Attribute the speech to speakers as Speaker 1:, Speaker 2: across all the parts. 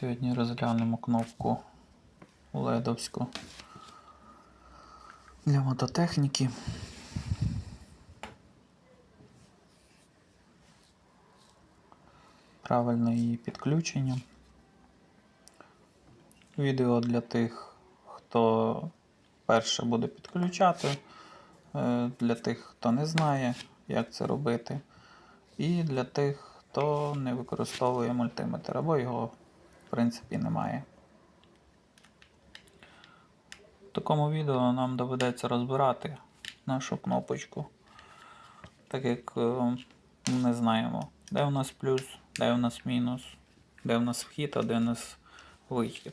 Speaker 1: Сьогодні розглянемо кнопку ледовську для мототехніки. Правильне її підключення. Відео для тих, хто перше буде підключати, е, для тих, хто не знає, як це робити, і для тих, хто не використовує мультиметр або його принципі немає. В такому відео нам доведеться розбирати нашу кнопочку, так як е, ми не знаємо, де у нас плюс, де у нас мінус, де у нас вхід, а де у нас вихід.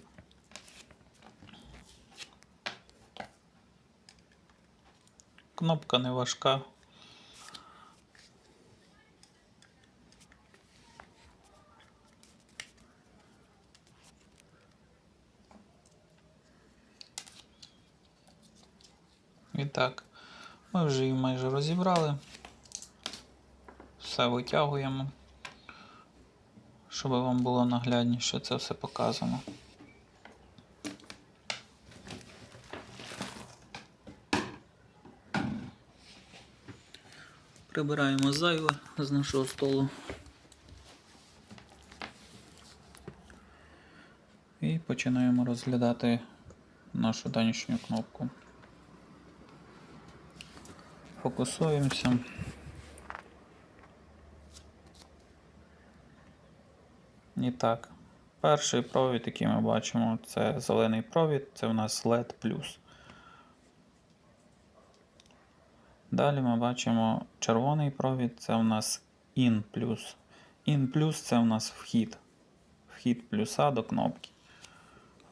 Speaker 1: Кнопка не важка. І так, ми вже її майже розібрали. Все витягуємо, щоб вам було наглядніше це все показано. Прибираємо зайве з нашого столу. І починаємо розглядати нашу данішню кнопку. Фокусуємося. І так, перший провід, який ми бачимо, це зелений провід, це у нас LED Далі ми бачимо червоний провід, це у нас IN IN це у нас вхід. Вхід плюса до кнопки.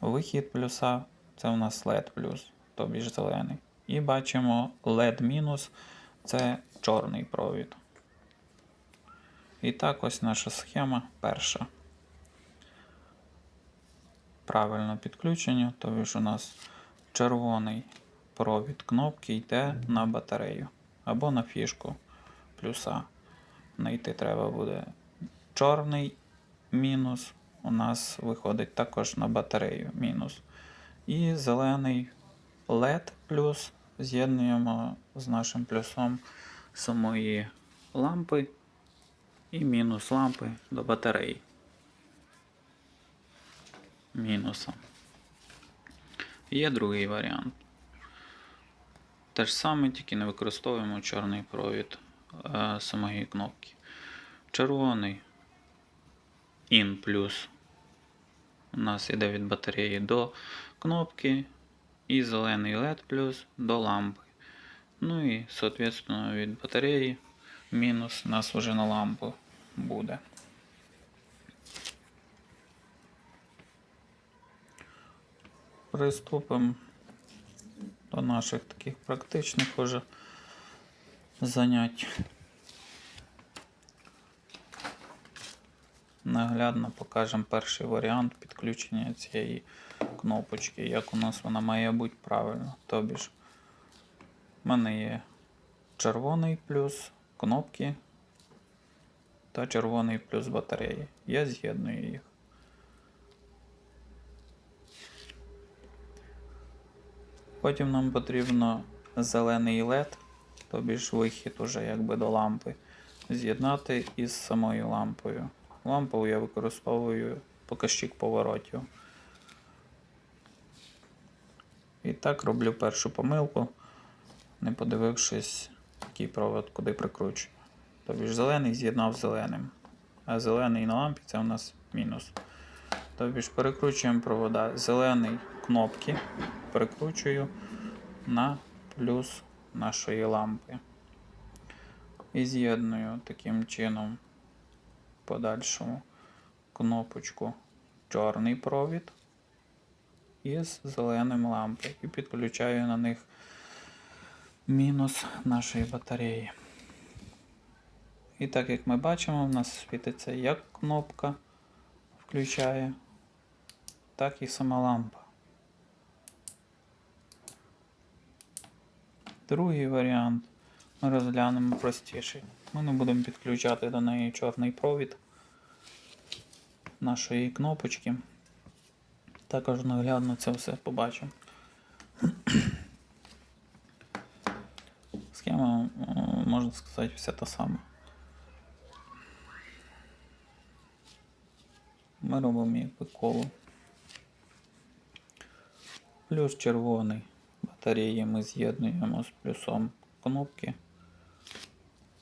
Speaker 1: Вихід плюса це у нас LED тобі ж зелений. І бачимо LED мінус це чорний провід. І так ось наша схема перша. Правильне підключення, тобі ж у нас червоний провід кнопки йде на батарею або на фішку плюса. Найти треба буде чорний мінус. У нас виходить також на батарею мінус. І зелений LED плюс з'єднуємо з нашим плюсом самої лампи і мінус лампи до батареї. Мінусом. Є другий варіант. Те ж саме, тільки не використовуємо чорний провід е, самої кнопки. Червоний IN плюс у нас йде від батареї до кнопки. І зелений LED плюс до лампи. Ну і, соответственно, від батареї мінус у нас вже на лампу буде. Приступимо до наших таких практичних уже занять. Наглядно покажемо перший варіант підключення цієї кнопочки, як у нас вона має бути правильно. Тобі ж в мене є червоний плюс кнопки та червоний плюс батареї. Я з'єдную їх. Потім нам потрібно зелений LED, тобі ж вихід уже якби до лампи, з'єднати із самою лампою. Лампу я використовую показчик поворотів. І так роблю першу помилку, не подивившись, який провод куди прикручую. Тобі ж зелений з'єднав зеленим. А зелений на лампі це у нас мінус. Тобі ж перекручуємо провода. Зелений кнопки перекручую на плюс нашої лампи. І з'єдную таким чином подальшому кнопочку чорний провід із зеленим лампою і підключаю на них мінус нашої батареї. І так як ми бачимо, у нас світиться як кнопка включає, так і сама лампа. Другий варіант ми розглянемо простіший. Ми не будемо підключати до неї чорний провід нашої кнопочки. Також наглядно це все побачимо. Схема, можна сказати, вся та сама. Ми робимо якби коло. Плюс червоний батареї ми з'єднуємо з плюсом кнопки.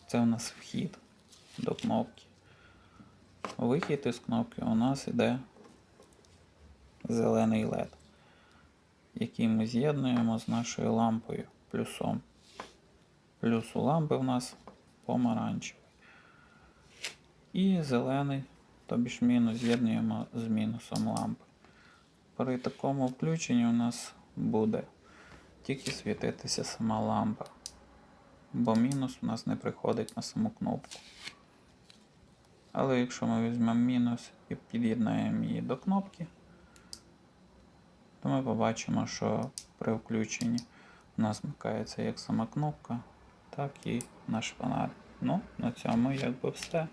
Speaker 1: Це у нас вхід до кнопки. Вихід із кнопки у нас іде зелений LED, який ми з'єднуємо з нашою лампою плюсом. Плюс у лампи в нас помаранчевий. І зелений, тобі ж мінус з'єднуємо з мінусом лампи. При такому включенні у нас буде тільки світитися сама лампа, бо мінус у нас не приходить на саму кнопку. Але якщо ми візьмемо мінус і під'єднаємо її до кнопки, то ми побачимо, що при включенні у нас вмикається як сама кнопка, так і наш фонарь. Ну, на цьому якби все.